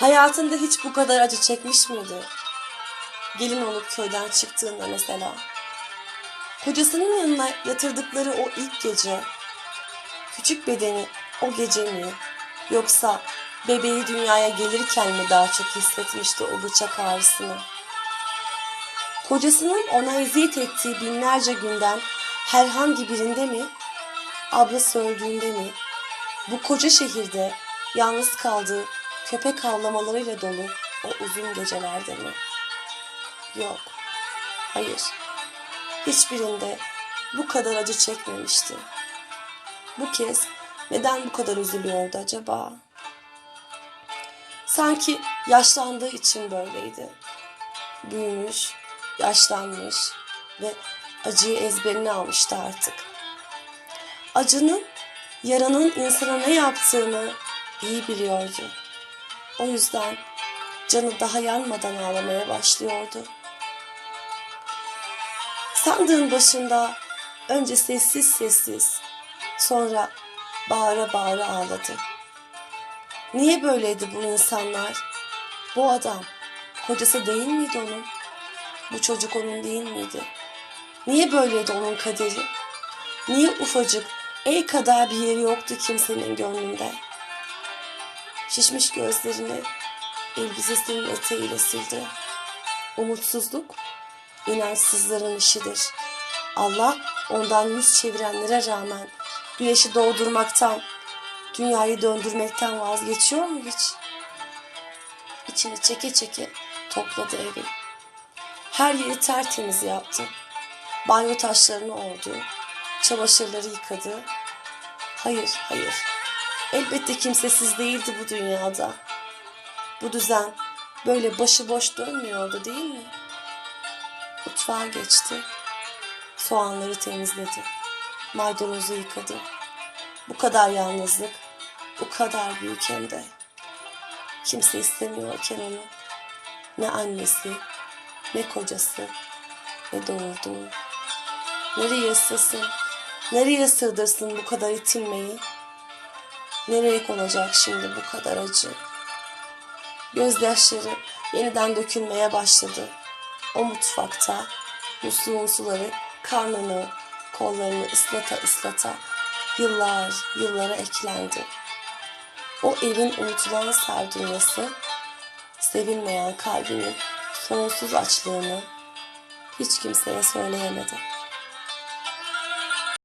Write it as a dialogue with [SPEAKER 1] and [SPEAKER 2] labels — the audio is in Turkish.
[SPEAKER 1] Hayatında hiç bu kadar acı çekmiş miydi? Gelin olup köyden çıktığında mesela. Kocasının yanına yatırdıkları o ilk gece. Küçük bedeni o gece mi? Yoksa bebeği dünyaya gelirken mi daha çok hissetmişti o bıçak ağrısını? Kocasının ona eziyet ettiği binlerce günden herhangi birinde mi? Ablası öldüğünde mi? Bu koca şehirde yalnız kaldığı köpek havlamalarıyla dolu o uzun gecelerde mi? Yok. Hayır. Hiçbirinde bu kadar acı çekmemişti. Bu kez neden bu kadar üzülüyordu acaba? Sanki yaşlandığı için böyleydi. Büyümüş, yaşlanmış ve acıyı ezberine almıştı artık. Acının, yaranın insana ne yaptığını iyi biliyordu. O yüzden canı daha yanmadan ağlamaya başlıyordu. Sandığın başında önce sessiz sessiz, sonra bağıra bağıra ağladı. Niye böyleydi bu insanlar? Bu adam, kocası değil miydi onun? Bu çocuk onun değil miydi? Niye böyleydi onun kaderi? Niye ufacık, el kadar bir yeri yoktu kimsenin gönlünde? Şişmiş gözlerini elbisesinin eteğiyle sildi. Umutsuzluk, inançsızların işidir. Allah ondan yüz çevirenlere rağmen güneşi doğdurmaktan, dünyayı döndürmekten vazgeçiyor mu hiç? İçini çeke çeke topladı evi. Her yeri tertemiz yaptı. Banyo taşlarını oldu. Çamaşırları yıkadı. Hayır, hayır. Elbette kimsesiz değildi bu dünyada. Bu düzen böyle başıboş dönmüyordu değil mi? Mutfağa geçti. Soğanları temizledi. Maydanozu yıkadı. Bu kadar yalnızlık, bu kadar büyük hem de. Kimse istemiyorken onu. Ne annesi, ne kocası, ne doğurduğu. Nereye sığsın, nereye sığdırsın bu kadar itilmeyi? Nereye konacak şimdi bu kadar acı? Gözyaşları yeniden dökülmeye başladı. O mutfakta musluğun suları karnını, kollarını ıslata ıslata yıllar yıllara eklendi. O evin unutulan sardunyası, sevilmeyen kalbinin sonsuz açlığını hiç kimseye söyleyemedi.